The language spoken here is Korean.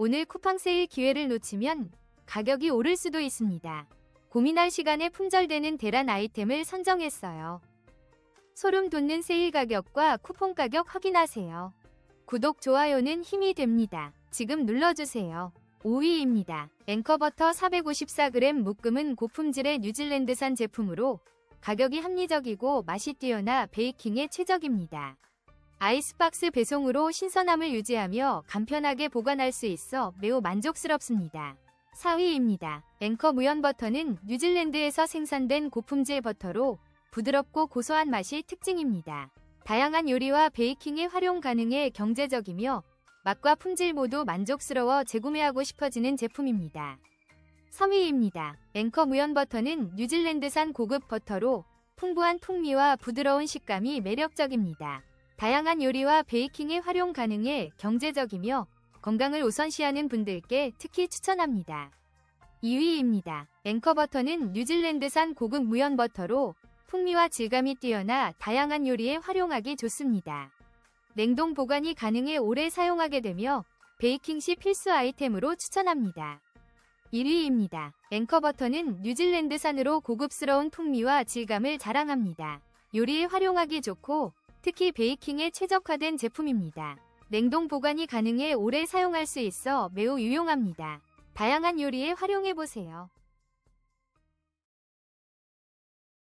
오늘 쿠팡 세일 기회를 놓치면 가격이 오를 수도 있습니다. 고민할 시간에 품절되는 대란 아이템을 선정했어요. 소름 돋는 세일 가격과 쿠폰 가격 확인하세요. 구독, 좋아요는 힘이 됩니다. 지금 눌러주세요. 5위입니다. 앵커버터 454g 묶음은 고품질의 뉴질랜드산 제품으로 가격이 합리적이고 맛이 뛰어나 베이킹에 최적입니다. 아이스박스 배송으로 신선함을 유지하며 간편하게 보관할 수 있어 매우 만족스럽습니다. 4위입니다. 앵커 무연 버터는 뉴질랜드에서 생산된 고품질 버터로 부드럽고 고소한 맛이 특징입니다. 다양한 요리와 베이킹에 활용 가능해 경제적이며 맛과 품질 모두 만족스러워 재구매하고 싶어지는 제품입니다. 3위입니다. 앵커 무연 버터는 뉴질랜드산 고급 버터로 풍부한 풍미와 부드러운 식감이 매력적입니다. 다양한 요리와 베이킹에 활용 가능해 경제적이며 건강을 우선시하는 분들께 특히 추천합니다. 2위입니다. 앵커 버터는 뉴질랜드산 고급 무연 버터로 풍미와 질감이 뛰어나 다양한 요리에 활용하기 좋습니다. 냉동 보관이 가능해 오래 사용하게 되며 베이킹 시 필수 아이템으로 추천합니다. 1위입니다. 앵커 버터는 뉴질랜드산으로 고급스러운 풍미와 질감을 자랑합니다. 요리에 활용하기 좋고 특히 베이킹에 최적화된 제품입니다. 냉동 보관이 가능해 오래 사용할 수 있어 매우 유용합니다. 다양한 요리에 활용해보세요.